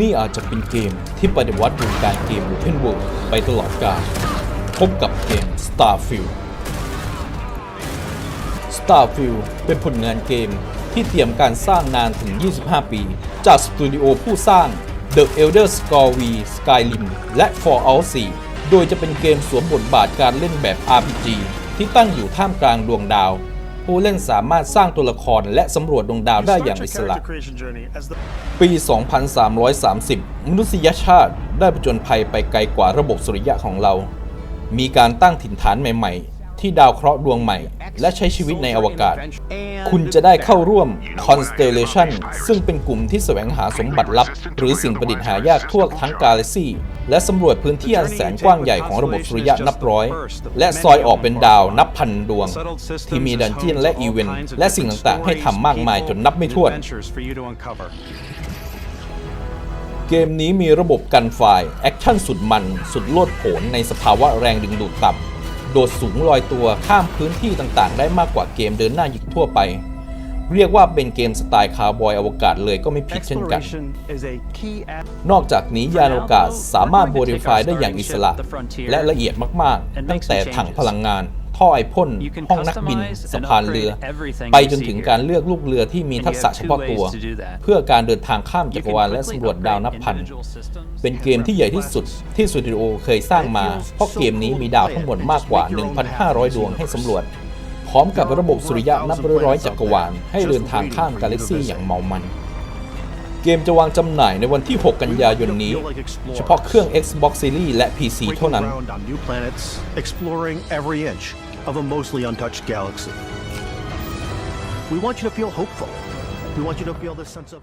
นี่อาจจะเป็นเกมที่ปฏิวัติวงการเกม Open World ไปตลอดกาลพบกับเกม Starfield Starfield เป็นผลงานเกมที่เตรียมการสร้างนานถึง 25 ปี จากสตูดิโอผู้สร้าง The Elder Scrolls V Skyrim และ Fallout 4 โดยจะเป็นเกมสวมบทบาทการเล่นแบบ RPG ที่ตั้งอยู่ท่ามกลางดวงดาว ผู้เล่นสามารถสร้างตัวละครและสำรวจดวงดาวได้อย่างอิสระ ปี 2330 มนุษยชาติได้ผจญภัยไปไกลกว่าระบบสุริยะของเรา มีการตั้งถิ่นฐานใหม่ๆ ที่ดาวเคราะห์ดวงใหม่ และใช้ชีวิตในอวกาศ คุณจะได้เข้าร่วม Constellation ซึ่งเป็นกลุ่มที่แสวงหาสมบัติลับ หรือสิ่งประดิษฐ์หายากทั่วทั้งกาแล็กซีและสำรวจพื้นที่อันแสนกว้างใหญ่ของระบบสุริยะนับร้อย และซอยออกเป็นดาวนับพันดวง ที่มีดันเจียนและอีเวนต์และสิ่งต่างๆ ให้ทำมากมายจนนับไม่ถ้วนเกมนี้มีระบบกันไฟล์แอคชั่นสุดมัน สุดโลดโผนในสภาวะแรงดึงดูดต่ำ โดดสูงลอยตัวข้ามพื้นที่ต่างๆ ได้มากกว่าเกมเดินหน้าหยิกทั่วไป เรียกว่าเป็นเกมสไตล์คาร์บอยอวกาศเลยก็ไม่ผิดเช่นกัน นอกจากนี้ยานอวกาศสามารถโมดิฟายได้อย่างอิสระ และละเอียดมากๆ ตั้งแต่ถังพลังงาน ท่อไอพ่นห้องนักบินสะพานเรือ ไปจนถึงการเลือกลูกเรือที่มีทักษะเฉพาะตัว เพื่อการเดินทางข้ามจักรวาลและสำรวจดาวนับพัน เป็นเกมที่ใหญ่ที่สุดที่สตูดิโอเคยสร้างมา เพราะเกมนี้มีดาวทั้งหมดมากกว่า 1,500 ดวงให้สำรวจ พร้อมกับระบบสุริยะนับร้อยๆจักรวาลให้เดินทางข้ามกาแล็กซี่อย่างเมามันเกมจะวางจำหน่ายในวันที่ 6 กันยายนนี้ เฉพาะเครื่อง Xbox Series และ PC เท่านั้น Of a mostly untouched galaxy. We want you to feel hopeful. We want you to feel this sense of